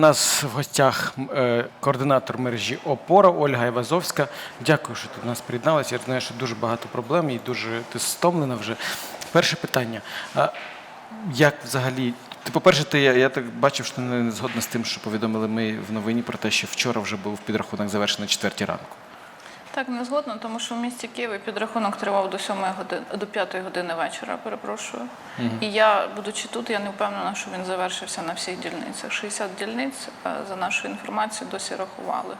нас в гостях е, координатор мережі Опора Ольга Івазовська. Дякую, що ти до нас приєдналася. Я знаю, що дуже багато проблем і дуже ти стомлена вже. Перше питання. Як взагалі? Ти, по-перше, ти, я, я так бачив, що ти не згодна з тим, що повідомили ми в новині про те, що вчора вже був підрахунок завершений четвертій ранку. Так, не згодна, тому що в місті Києві підрахунок тривав до 7 години, до 5 години вечора, перепрошую. І я, будучи тут, я не впевнена, що він завершився на всіх дільницях. 60 дільниць, е, за нашою інформацією, досі рахували.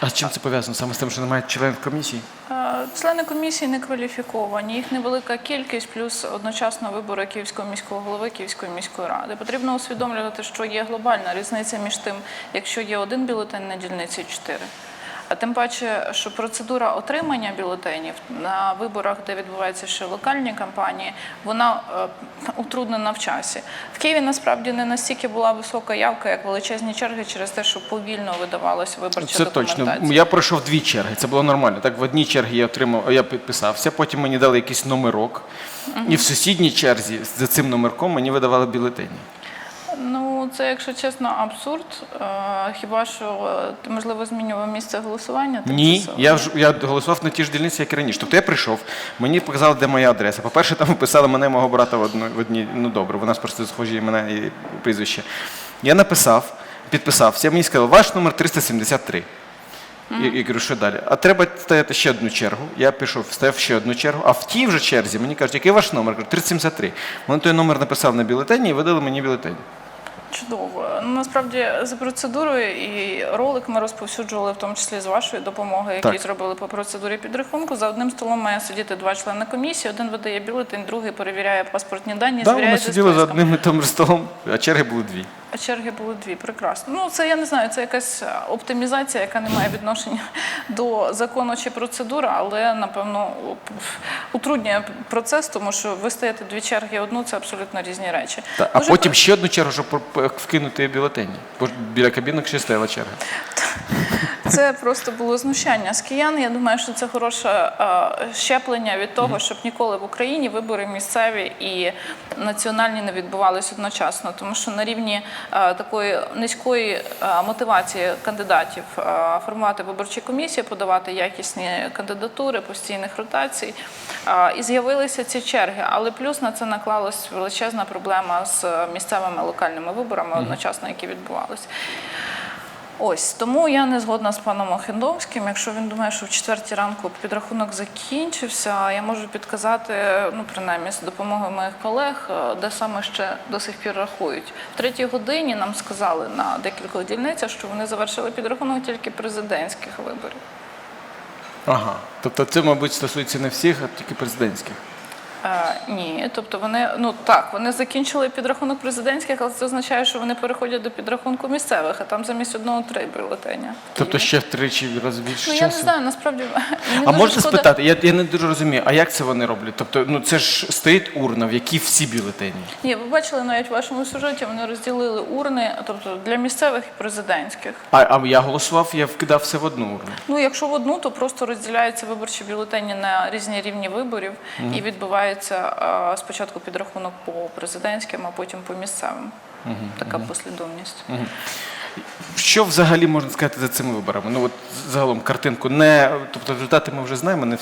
А з чим це пов'язано? Саме з тим, що немає членів комісії? Е, Члени комісії не кваліфіковані, їх невелика кількість, плюс одночасно вибори Київського міського голови Київської міської ради. Потрібно усвідомлювати, що є глобальна різниця між тим, якщо є один бюлетень на дільниці чотири. А тим паче, що процедура отримання бюлетенів на виборах, де відбуваються ще локальні кампанії, вона е, утруднена в часі. В Києві насправді не настільки була висока явка, як величезні черги, через те, що повільно видавалася виборча Це точно. Я пройшов дві черги. Це було нормально. Так, в одній чергі я отримав, я підписався, потім мені дали якийсь номерок, і в сусідній черзі за цим номерком мені видавали бюлетені. Ну, це, якщо чесно, абсурд. Е, Хіба що е, ти, можливо, змінював місце голосування? Ні, я ж я голосував на ті ж дільниці, як і раніше. Тобто я прийшов, мені показали, де моя адреса. По-перше, там вписали мене мого брата в одну- в одній. Ну добре, нас просто схожі імена і прізвище. Я написав, підписався, мені сказали, ваш номер 373. Я, я кажу, що далі? А треба стояти ще одну чергу. Я пішов, стояв ще одну чергу. А в тій вже черзі мені кажуть, який ваш номер? Я кажу, 373. Вони той номер написав на бюлетені і видали мені бюлетень. Чудово. Ну, насправді за процедурою і ролик ми розповсюджували, в тому числі з вашої допомоги, який Так. зробили по процедурі підрахунку. За одним столом має сидіти два члени комісії. Один видає бюлетень, другий перевіряє паспортні дані, Да, вони звіряється з сиділи за списком. одним і тим же столом, а черги були дві. А черги були дві. Прекрасно. Ну, це я не знаю, це якась е, оптимізація, яка не має відношення до закону чи процедури, але напевно утруднює процес, тому що вистояти дві черги одну це абсолютно різні речі. Та, а Дуже потім ще одну чергу, щоб про- про- вкинути бюлетені. Бо біля кабінок ще стояла черга. Це просто було знущання з киян. Я думаю, що це хороше е, щеплення від того, щоб ніколи в Україні вибори місцеві і національні не відбувалися одночасно, тому що на рівні е, такої низької е, мотивації кандидатів формувати виборчі комісії, подавати якісні кандидатури, постійних ротацій. І з'явилися ці черги, але плюс на це наклалась величезна проблема з місцевими локальними виборами одночасно, які відбувалися. Ось тому я не згодна з паном Охендовським. Якщо він думає, що в четвертій ранку підрахунок закінчився, я можу підказати, ну принаймні з допомогою моїх колег, е, де саме ще до сих пір рахують. В третій годині нам сказали на декількох дільницях, що вони завершили підрахунок тільки президентських виборів. Ага. Тобто це, мабуть, стосується не всіх, а тільки президентських. Ні, тобто вони ну так, вони закінчили підрахунок президентських, але це означає, що вони переходять до підрахунку місцевих, а там замість одного три бюлетеня. Тобто ще втричі раз більше Ну я часу. не знаю, насправді мені А можна шкода. спитати, я, я не дуже розумію, а як це вони роблять? Тобто, ну це ж стоїть урна, в якій всі бюлетені. Ні, ви бачили навіть в вашому сюжеті, вони розділили урни, тобто для місцевих і президентських. А, а я голосував, я вкидав все в одну урну. Ну, якщо в одну, то просто розділяються виборчі бюлетені на різні рівні виборів і відбувається е, спочатку підрахунок по президентським, а потім по місцевим. Така послідовність. Що взагалі можна сказати за цими виборами? Ну от загалом картинку не тобто результати ми вже знаємо, не,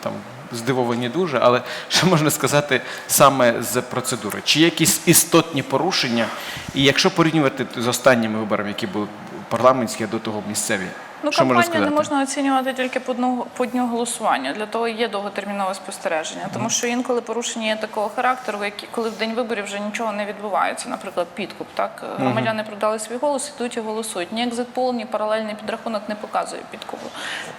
там здивовані дуже, але що можна сказати саме з процедури? Чи є якісь істотні порушення? І якщо порівнювати з останніми виборами, які були парламентські, а до того місцеві, Ну, що можна кампанію сказати? не можна оцінювати тільки по дню, по дню голосування. Для того є довготермінове спостереження. Тому що інколи порушення є такого характеру, які коли в день виборів вже нічого не відбувається. Наприклад, підкуп. Так громадяни продали свій голос, ідуть і голосують. Ні екзитпол, ні паралельний підрахунок не показує підкупу.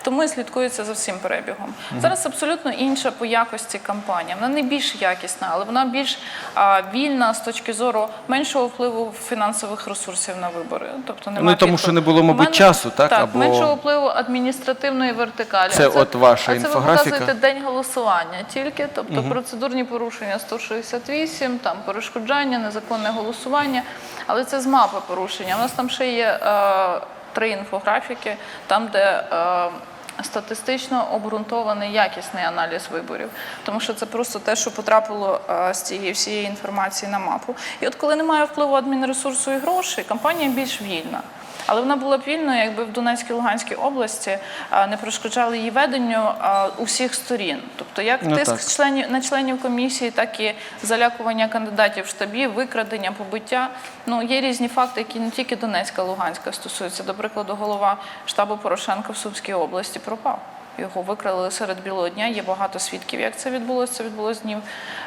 Тому і слідкується за всім перебігом. Зараз абсолютно інша по якості кампанія. Вона не більш якісна, але вона більш а, вільна з точки зору меншого впливу фінансових ресурсів на вибори. Тобто немає Ну, тому що не було, мабуть, часу, так? Так, Або- меншого впливу адміністративної вертикалі. Це А от ваша а інфографіка? Це ви показуєте день голосування тільки, тобто процедурні порушення 168, там перешкоджання, незаконне голосування, але це з мапи порушення. У нас там ще є е, три інфографіки, там де е, статистично обґрунтований якісний аналіз виборів, тому що це просто те, що потрапило е, з цієї всієї інформації на мапу. І от коли немає впливу адмінресурсу і грошей, кампанія більш вільна. Але вона була б вільною, якби в Донецькій Луганській області не перешкоджали її веденню усіх сторін. Тобто, як Ну, тиск так. членів на членів комісії, так і залякування кандидатів в штабі, викрадення, побиття. Ну є різні факти, які не тільки Донецька, Луганська стосуються. До прикладу, голова штабу Порошенка в Сумській області пропав. Його викрали серед білого дня. Є багато свідків. Як це відбулося? Це відбулося днів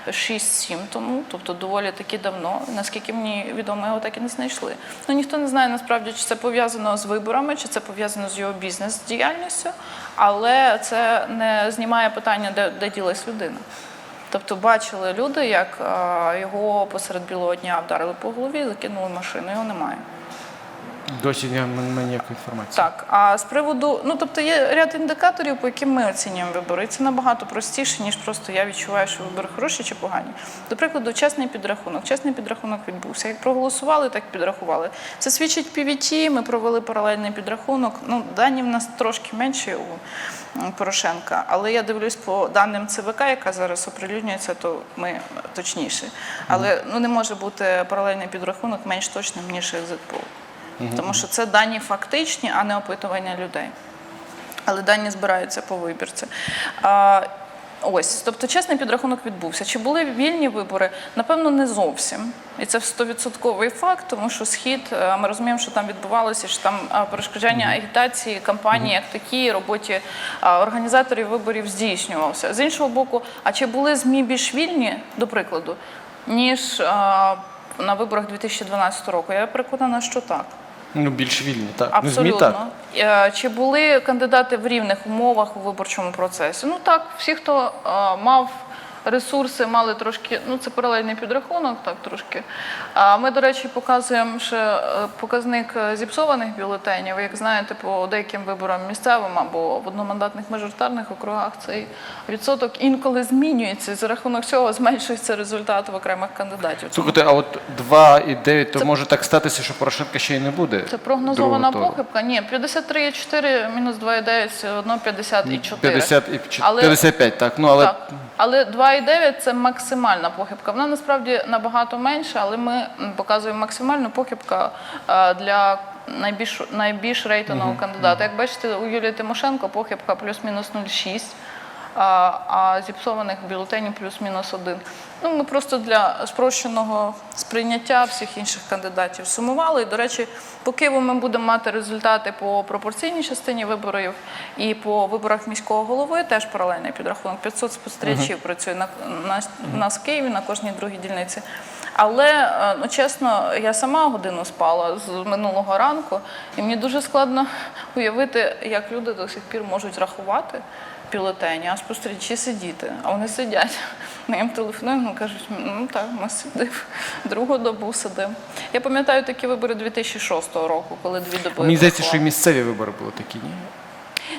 6-7 тому, тобто доволі таки давно. Наскільки мені відомо, його так і не знайшли. Ну ніхто не знає насправді, чи це пов'язано з виборами, чи це пов'язано з його бізнес-діяльністю, але це не знімає питання, де, де ділась людина. Тобто бачили люди, як його посеред білого дня вдарили по голові, закинули машину, його немає. Досі немає ніякої інформації. Так, а з приводу, ну тобто є ряд індикаторів, по яким ми оцінюємо вибори. І це набагато простіше, ніж просто я відчуваю, що вибори хороші чи погані. До прикладу, чесний підрахунок. Чесний підрахунок відбувся. Як проголосували, так підрахували. Це свідчить PVT, Ми провели паралельний підрахунок. Ну, дані в нас трошки менші у Порошенка, але я дивлюсь по даним ЦВК, яка зараз оприлюднюється, то ми точніші. Але ну не може бути паралельний підрахунок менш точним ніж екзитпол. Тому що це дані фактичні, а не опитування людей. Але дані збираються по вибірці. А, ось, тобто чесний підрахунок відбувся. Чи були вільні вибори? Напевно, не зовсім. І це 100% факт, тому що схід, е, ми розуміємо, що там відбувалося, що там е, перешкоджання агітації, кампанії, як такі, роботі організаторів виборів здійснювався. З іншого боку, а чи були ЗМІ більш вільні, до прикладу, ніж на виборах 2012 року? Я переконана, що так. Ну, більш вільні, так. Ну, ЗМІ Абсолютно. так. Е, Чи були кандидати в рівних умовах у виборчому процесі? Ну так, всі, хто е, мав ресурси, мали трошки, ну це паралельний підрахунок, так трошки. А ми, до речі, показуємо ще е, показник е, зіпсованих бюлетенів. Як знаєте, по деяким виборам місцевим або в одномандатних мажоритарних округах цей відсоток інколи змінюється. За рахунок цього зменшується результат в окремих кандидатів. Слухайте, а от 2,9, то Це- може так статися, що Порошенка ще й не буде. Це прогнозована похибка? Ні, 53,4 мінус 2,9 все одно 54. 50 і ч- Але- 55, так. Ну, але Так. Але 2,9 це максимальна похибка. Вона насправді набагато менша, але ми показуємо максимальну похибку е, для найбільш, найбільш рейтингового кандидата. Як бачите, у Юлії Тимошенко похибка плюс-мінус 0,6. А, а зіпсованих бюлетенів плюс-мінус один. Ну, ми просто для спрощеного сприйняття всіх інших кандидатів сумували. І, до речі, по Києву ми будемо мати результати по пропорційній частині виборів і по виборах міського голови теж паралельний підрахунок. 500 спостерігачів працює на, на, у нас в Києві на кожній другій дільниці. Але е, ну чесно, я сама годину спала з минулого ранку, і мені дуже складно уявити, як люди до сих пір можуть рахувати бюлетені, а спостерігачі сидіти. А вони сидять. Ми їм телефонуємо, кажуть, ну так, ми сидимо, другу добу сидимо. Я пам'ятаю такі вибори 2006 року, коли дві доби. мені здається, що і місцеві вибори були такі, ні?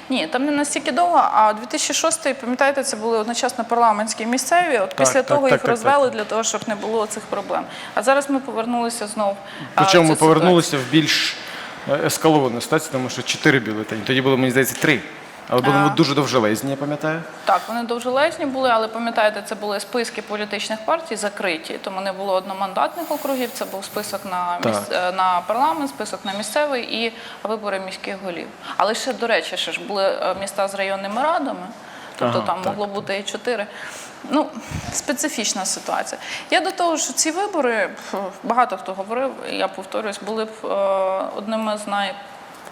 Ні, там не настільки довго, а 2006 пам'ятаєте, це були одночасно парламентські і місцеві. От після так, того так, їх так, розвели так. для того, щоб не було цих проблем. А зараз ми повернулися знов. Причому ми повернулися в більш е, ескаловану ситуацію, тому що 4 бюлетені. Тоді було, мені здається, 3. Але були дуже довжелезні, я пам'ятаю. Так, вони довжелезні були, але пам'ятаєте, це були списки політичних партій закриті, тому не було одномандатних округів. Це був список на міс... Е, на парламент, список на місцевий і вибори міських голів. Але ще до речі, ще ж були е, міста з районними радами, тобто Ага, там так. могло бути і чотири. Ну, специфічна ситуація. Я до того, що ці вибори, багато хто говорив, я повторюсь, були б е, одними з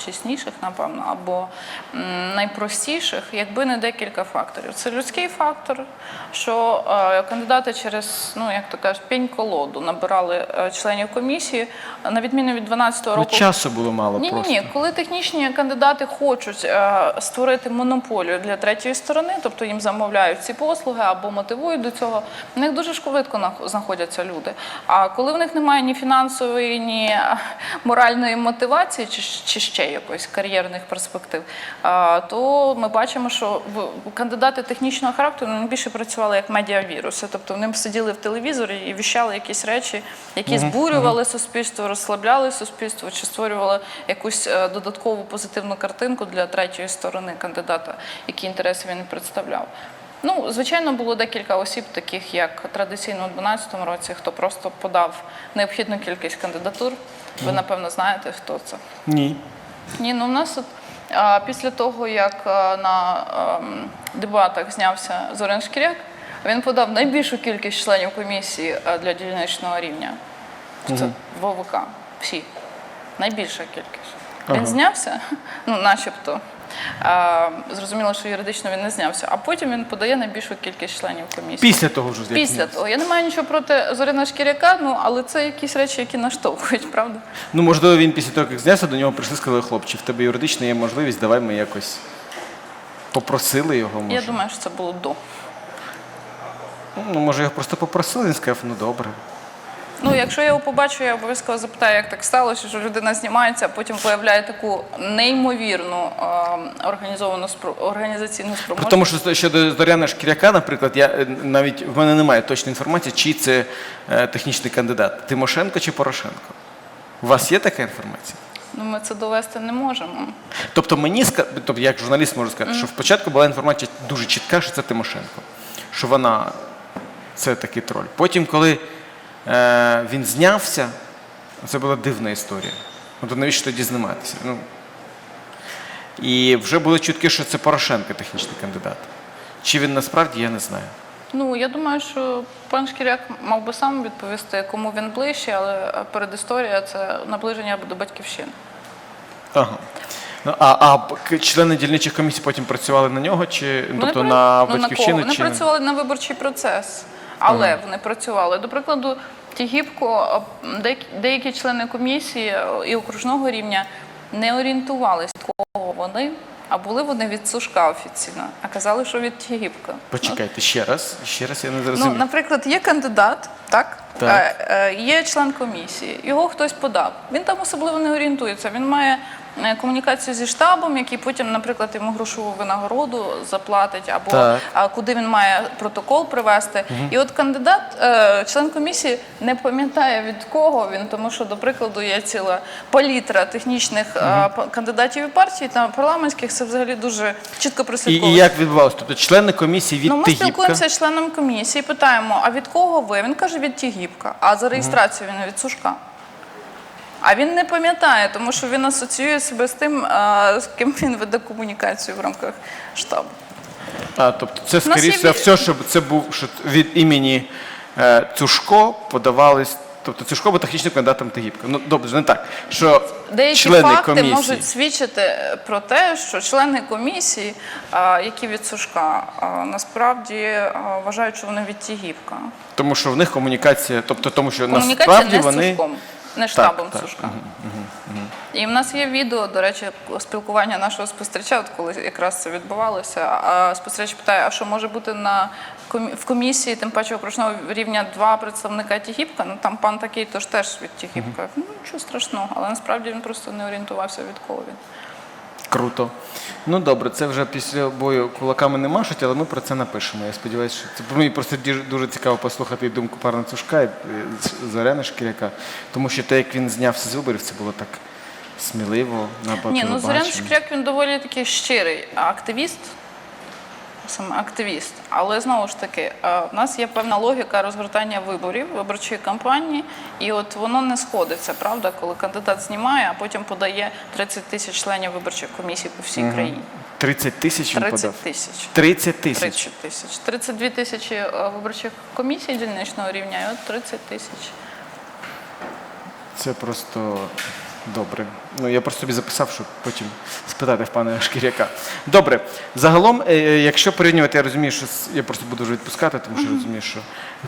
найчесніших, напевно, або найпростіших, якби не декілька факторів. Це людський фактор, що е, кандидати через, ну як то кажуть, пінь-колоду набирали е, членів комісії, на відміну від 12 Ну, року. часу було мало Ні, ні, ні. Коли технічні кандидати хочуть е, створити монополію для третьої сторони, тобто їм замовляють ці послуги або мотивують до цього, в них дуже швидко знаходяться люди. А коли в них немає ні фінансової, ні моральної мотивації, чи, чи ще якось кар'єрних перспектив, то ми бачимо, що кандидати технічного характеру більше працювали як медіавіруси. Тобто вони сиділи в телевізорі і віщали якісь речі, які збурювали суспільство, розслабляли суспільство чи створювали якусь е, додаткову позитивну картинку для третьої сторони кандидата, які інтереси він представляв. Ну, звичайно, було декілька осіб, таких як традиційно у 2012 році, хто просто подав необхідну кількість кандидатур. Ви, напевно, знаєте, хто це. Ні. Ні, ну в нас от, а, після того, як а, на а, дебатах знявся Зорин Шкіряк, він подав найбільшу кількість членів комісії а, для дільничного рівня. Це угу. ВВК. Всі. Найбільша кількість. Він знявся, ну, начебто. А, зрозуміло, що юридично він не знявся, а потім він подає найбільшу кількість членів комісії. Після того вже Після того. Я не маю нічого проти Зорина Шкіряка, ну але це якісь речі, які наштовхують, правда? Ну, можливо, він після того, як знявся, до нього прийшли сказали, хлопче, в тебе юридично є можливість, давай ми якось попросили його. Може. Я думаю, що це було до. Ну, може, його просто попросили, він сказав, ну добре. Ну, якщо я його побачу, я обов'язково запитаю, як так сталося, що людина знімається, а потім виявляє таку неймовірну е, організовану спро- організаційну спроможність. тому, що щодо Зоряна Шкіряка, наприклад, я е, навіть в мене немає точної інформації, чий це е, технічний кандидат Тимошенко чи Порошенко. У вас є така інформація? Ну, ми це довести не можемо. Тобто мені тобто, як журналіст можу сказати, що спочатку була інформація дуже чітка, що це Тимошенко, що вона це такий троль. Потім, коли він знявся, це була дивна історія. Ну, то навіщо тоді зніматися? Ну, і вже були чутки, що це Порошенко технічний кандидат. Чи він насправді, я не знаю. Ну, я думаю, що пан Шкіряк мав би сам відповісти, кому він ближче, але е, передісторія це наближення до батьківщини. Ага. Ну, а, а члени дільничих комісій потім працювали на нього, чи тобто Вони на ну, батьківщину? кого? Вони чи на- працювали на виборчий процес, але вони працювали. До прикладу, Тігіпко, деякі, члени комісії е, і окружного рівня не орієнтувалися, кого вони, а були вони від Сушка офіційно, а казали, що від Тігіпка. Почекайте ще раз. Ще раз я не Ну, зрозумів. наприклад, є кандидат, так? Так. Е, е, є член комісії, його хтось подав. Він там особливо не орієнтується. Він має комунікацію зі штабом, який потім, наприклад, йому грошову винагороду заплатить, або Так. куди він має протокол привести. І от кандидат, е, член комісії, не пам'ятає від кого він, тому що, до прикладу, є ціла палітра технічних е, па- кандидатів і партій та парламентських. Це взагалі дуже чітко І, прослідковується. і як відбувалося? Тобто члени комісії від Ну, ми Тигіпка. спілкуємося з членом комісії, питаємо, а від кого ви? Він каже, від Тігіпка, а за реєстрацію він від Сушка. А він не пам'ятає, тому що він асоціює себе з тим, з ким він веде комунікацію в рамках штабу. А, тобто це, нас є скоріше все, щоб це був що від імені е, Цушко подавались. Тобто Цушко був технічним кандидатом Тигіпка. Ну, добре, не так. Що Деякі члени факти комісії. можуть свідчити е, про те, що члени комісії, які від Сушка, а, насправді вважають, що вони від Тігіпка. Тому що в них комунікація, тобто тому що Комунікація насправді не з вони. Сушком, не штабом так, Сушка. І в нас є відео, до речі, спілкування нашого спостерігача, от коли якраз це відбувалося. А спостерігач питає, а що може бути на комі- в комісії, тим паче окружного рівня два представника Тігіпка? Ну там пан такий, тож теж від Тігіпка. Ну нічого страшного, але насправді він просто не орієнтувався від кого він. Круто. Ну добре, це вже після бою кулаками не машуть, але ми про це напишемо. Я сподіваюся, що це мені просто дуже цікаво послухати і думку пана Цушка і Зорени Зоряна Шкіряка. Тому що те, як він знявся з виборів, це було так сміливо на Ні, ну Зорян Шкіряк він доволі такий щирий активіст. Саме активіст, але знову ж таки, е, в нас є певна логіка розгортання виборів, виборчої кампанії, і от воно не сходиться, правда, коли кандидат знімає, а потім подає 30 тисяч членів виборчих комісій по всій країні. 30 тисяч він 30 подав. тисяч. 30 тисяч. 30 тисяч. 32 тисячі е, виборчих комісій дільничного рівня, і от 30 тисяч. Це просто добре. Ну я просто собі записав, щоб потім спитати в пана Шкіряка. Добре. Загалом, е, е, якщо порівнювати, я розумію, що я просто буду вже відпускати, тому що розумію, що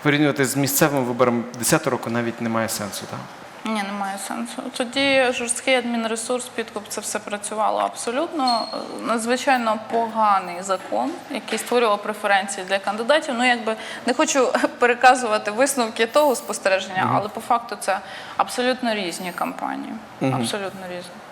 порівнювати з місцевими виборами 10 року навіть немає сенсу. Так? Ні, немає сенсу. Тоді жорсткий адмінресурс, підкуп, це все працювало абсолютно. Надзвичайно поганий закон, який створював преференції для кандидатів. Ну, якби не хочу переказувати висновки того спостереження, але по факту це абсолютно різні кампанії. Абсолютно різні.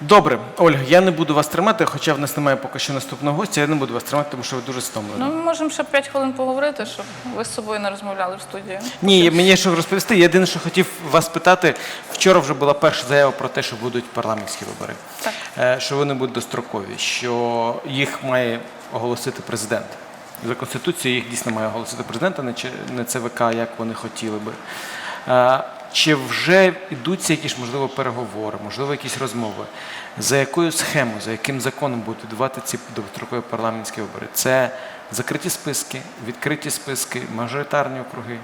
Добре, Ольга, я не буду вас тримати, хоча в нас немає поки що наступного гостя, я не буду вас тримати, тому що ви дуже стомлені. Ну, ми можемо ще 5 хвилин поговорити, щоб ви з собою не розмовляли в студії. Ні, мені є що розповісти. Єдине, що хотів вас питати, вчора вже була перша заява про те, що будуть парламентські вибори, Так. Е, що вони будуть дострокові, що їх має оголосити президент. За Конституцією їх дійсно має оголосити президент, а не чи- не ЦВК, як вони хотіли би. Е, Чи вже йдуться якісь, можливо, переговори, можливо, якісь розмови? За якою схемою, за яким законом будуть відбувати ці довгострокові парламентські вибори? Це закриті списки, відкриті списки, мажоритарні округи?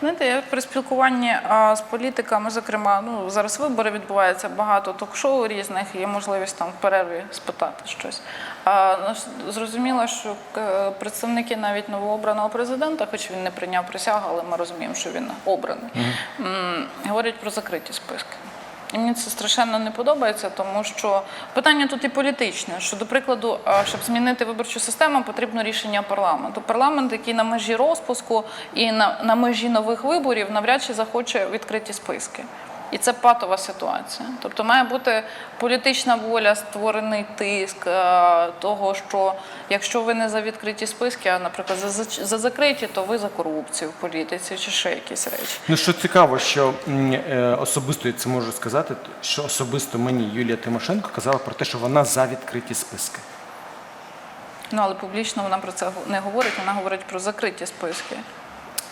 Знаєте, я при спілкуванні а, з політиками, зокрема, ну зараз вибори відбуваються багато ток-шоу різних, є можливість там в перерві спитати щось. А ну, зрозуміло, що е, представники навіть новообраного президента, хоч він не прийняв присягу, але ми розуміємо, що він обраний, м, говорять про закриті списки. Мені це страшенно не подобається, тому що питання тут і політичне. Що, до прикладу, щоб змінити виборчу систему, потрібно рішення парламенту. Парламент, який на межі розпуску і на, на межі нових виборів, навряд чи захоче відкриті списки. І це патова ситуація. Тобто має бути політична воля, створений тиск е, того, що якщо ви не за відкриті списки, а, наприклад, за, за, за закриті, то ви за корупцію в політиці чи ще якісь речі. Ну що цікаво, що е, особисто я це можу сказати, що особисто мені Юлія Тимошенко казала про те, що вона за відкриті списки. Ну але публічно вона про це не говорить, вона говорить про закриті списки.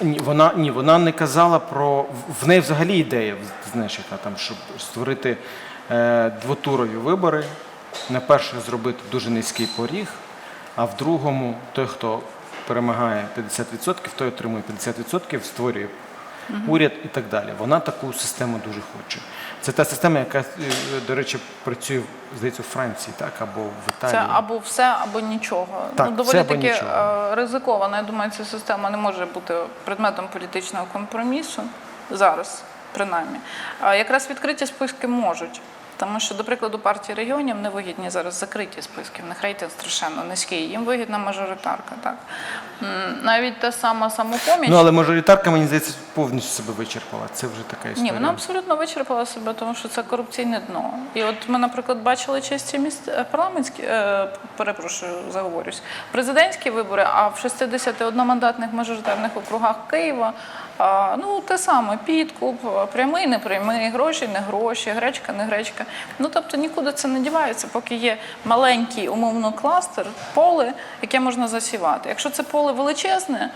Ні, вона ні, вона не казала про в- неї взагалі ідея, знаєш, яка там, щоб створити е, двотурові вибори. На перших зробити дуже низький поріг, а в другому той, хто перемагає 50%, той отримує 50%, створює уряд і так далі. Вона таку систему дуже хоче. Це та система, яка, е, до речі, працює, здається, у Франції, так, або в Італії. Це або все, або нічого. Так, ну, доволі таки нічого. е, ризикована. Я думаю, ця система не може бути предметом політичного компромісу зараз, принаймні. А якраз відкриті списки можуть. Тому що, до прикладу, партії регіонів не вигідні зараз закриті списки. В них рейтинг страшенно низький. Їм вигідна мажоритарка. Так навіть та сама самопоміч. Ну, але мажоритарка, мені здається, повністю себе вичерпала. Це вже така історія. Ні, вона абсолютно вичерпала себе, тому що це корупційне дно. І от ми, наприклад, бачили чисті міст е, парламентські, е, перепрошую, заговорюсь, президентські вибори, а в 61-мандатних мажоритарних округах Києва. а, Ну, те саме, підкуп, прямий, непрямий, гроші, не гроші, гречка, не гречка. Ну, тобто нікуди це не дівається, поки є маленький, умовно, кластер, поле, яке можна засівати. Якщо це поле величезне,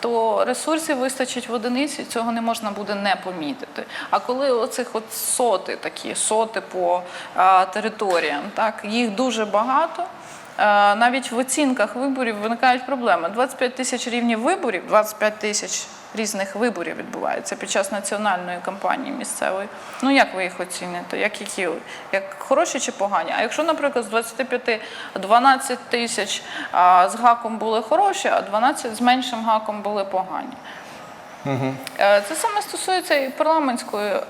то ресурсів вистачить в одиниці, цього не можна буде не помітити. А коли оцих от соти такі, соти по а, територіям, так, їх дуже багато. А, Навіть в оцінках виборів виникають проблеми. 25 тисяч рівнів виборів, 25 тисяч різних виборів відбувається під час національної кампанії місцевої. Ну як ви їх оціните? Як які як хороші чи погані? А якщо, наприклад, з 25 12 тисяч з гаком були хороші, а 12 з меншим гаком були погані. Е, Це саме стосується і парламентської, е,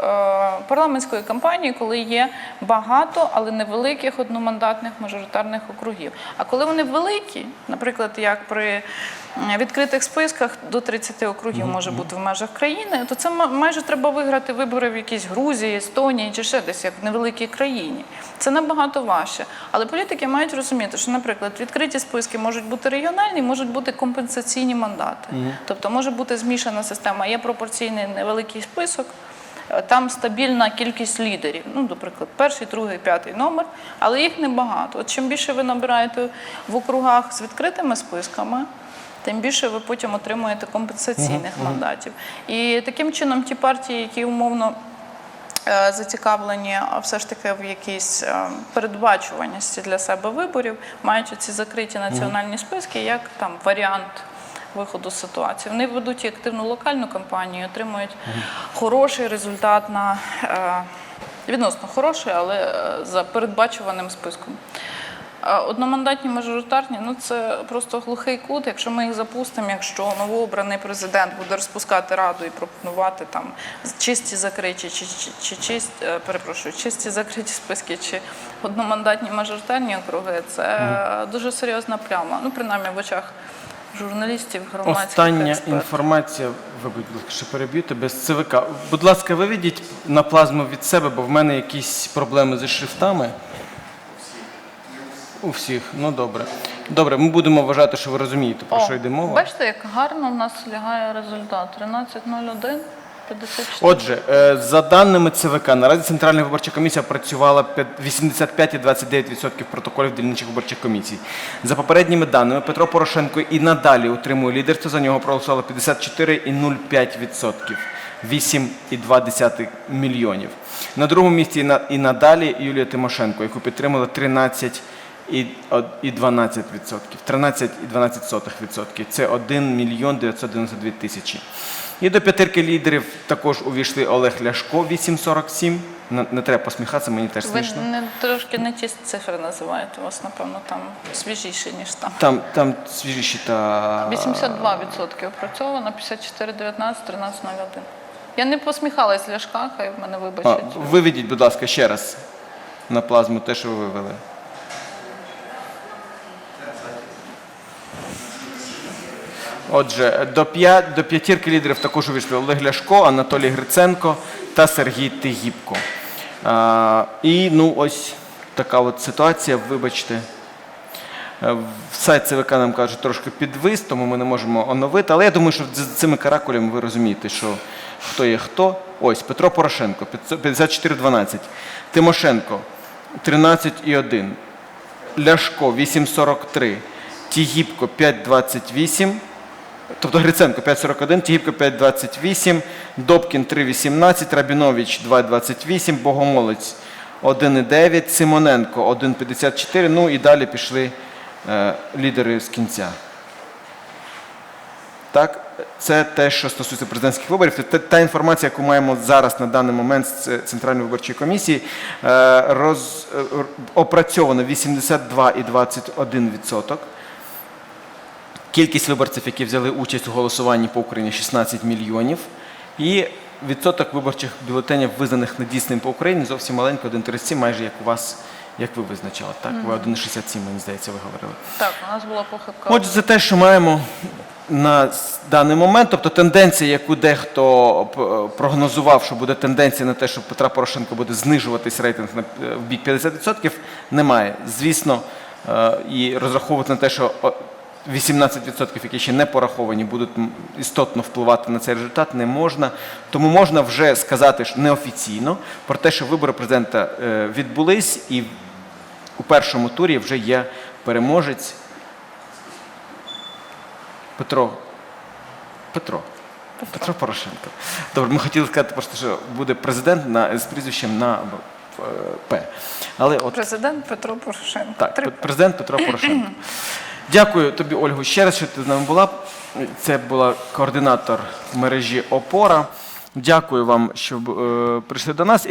парламентської кампанії, коли є багато, але невеликих одномандатних мажоритарних округів. А коли вони великі, наприклад, як при відкритих списках до 30 округів може бути в межах країни, то це майже треба виграти вибори в якійсь Грузії, Естонії чи ще десь як в невеликій країні. Це набагато важче. Але політики мають розуміти, що, наприклад, відкриті списки можуть бути регіональні, можуть бути компенсаційні мандати. Тобто може бути змішана система. Є пропорційний невеликий список. е, Там стабільна кількість лідерів. Ну, наприклад, перший, другий, п'ятий номер, але їх небагато. От чим більше ви набираєте в округах з відкритими списками, тим більше ви потім отримуєте компенсаційних мандатів. І таким чином ті партії, які умовно е, зацікавлені а все ж таки в якійсь е, передбачуваності для себе виборів, мають ці закриті національні списки як там варіант. Виходу з ситуації. Вони ведуть і активну локальну кампанію, отримують хороший результат на е, відносно хороший, але е, за передбачуваним списком. Одномандатні мажоритарні ну це просто глухий кут. Якщо ми їх запустимо, якщо новообраний президент буде розпускати раду і пропонувати там чисті закриті, чи, чи, чи чисть, е, перепрошую, чисті закриті списки, чи одномандатні мажоритарні округи, це дуже серйозна пляма. Ну принаймні в очах журналістів, громадських Остання експертів. інформація Вибудь, будь ласка, що переб'ю тебе з ЦВК. Будь ласка, виведіть на плазму від себе, бо в мене якісь проблеми зі шрифтами. У всіх, ну добре. Добре, ми будемо вважати, що ви розумієте, про що йде мова. Бачите, як гарно в нас лягає результат. 13.01, 54. Отже, е, за даними ЦВК, наразі Центральна виборча комісія працювала п'ят- 85,29% протоколів дільничих виборчих комісій. За попередніми даними, Петро Порошенко і надалі утримує лідерство. За нього проголосувало 54,05%. 8,2 мільйонів. На другому місці і, на, і надалі Юлія Тимошенко, яку підтримали 13 і, од- і 12%. 13,12%. Це 1 мільйон 992 тисячі. І до п'ятирки лідерів також увійшли Олег Ляшко 8,47. Не, не треба посміхатися, мені теж Ви не, трошки не ті цифри називаєте. У вас, напевно, там свіжіші, ніж там. Там, там свіжіші та 82% опрацьовано, 54,19, 13,01. Я не посміхалась Ляшка, хай в мене А, вибачать. виведіть, будь ласка, ще раз на плазму те, що ви вивели. Отже, до, до п'ятірки лідерів також увійшли Олег Ляшко, Анатолій Гриценко та Сергій Тигіпко. А, і ну ось така от ситуація, вибачте. Е, Сайт ЦВК нам каже, трошки підвис, тому ми не можемо оновити. Але я думаю, що з цими каракулями ви розумієте, що хто є хто. Ось Петро Порошенко 54,12. Тимошенко 13,1. Ляшко 8,43. Тігіпко 5,28. Тобто Гриценко 5,41, Тігіпко 5,28, Добкін 3,18, Рабінович 2,28, Богомолець 1,9, Симоненко 1,54, ну і далі пішли е, лідери з кінця. Так, це те, що стосується президентських виборів. Це та, інформація, яку маємо зараз на даний момент з Центральної виборчої комісії, е, роз, е, опрацьовано 82,21%. Кількість виборців, які взяли участь у голосуванні по Україні 16 мільйонів. І відсоток виборчих бюлетенів, визнаних недійсним по Україні, зовсім маленький, 1,37, майже як у вас, як ви визначали. Так, ви 1,67, мені здається, ви говорили. Так, у нас була похибка. Отже, це те, що маємо на даний момент. Тобто тенденція, яку дехто прогнозував, що буде тенденція на те, що Петра Порошенко буде знижуватись рейтинг на в бік 50%, немає. Звісно, е, і розраховувати на те, що 18%, які ще не пораховані, будуть істотно впливати на цей результат, не можна. Тому можна вже сказати що неофіційно про те, що вибори президента е, відбулись, і у першому турі вже є переможець. Петро. Петро. Петро Порошенко. Добре, ми хотіли сказати просто, що буде президент на, з прізвищем на П. Але от Президент Петро Порошенко. так, Три президент Петро Порошенко. Дякую тобі, Ольгу, ще раз, що ти з нами була. Це була координатор мережі Опора. Дякую вам, що е, прийшли до нас.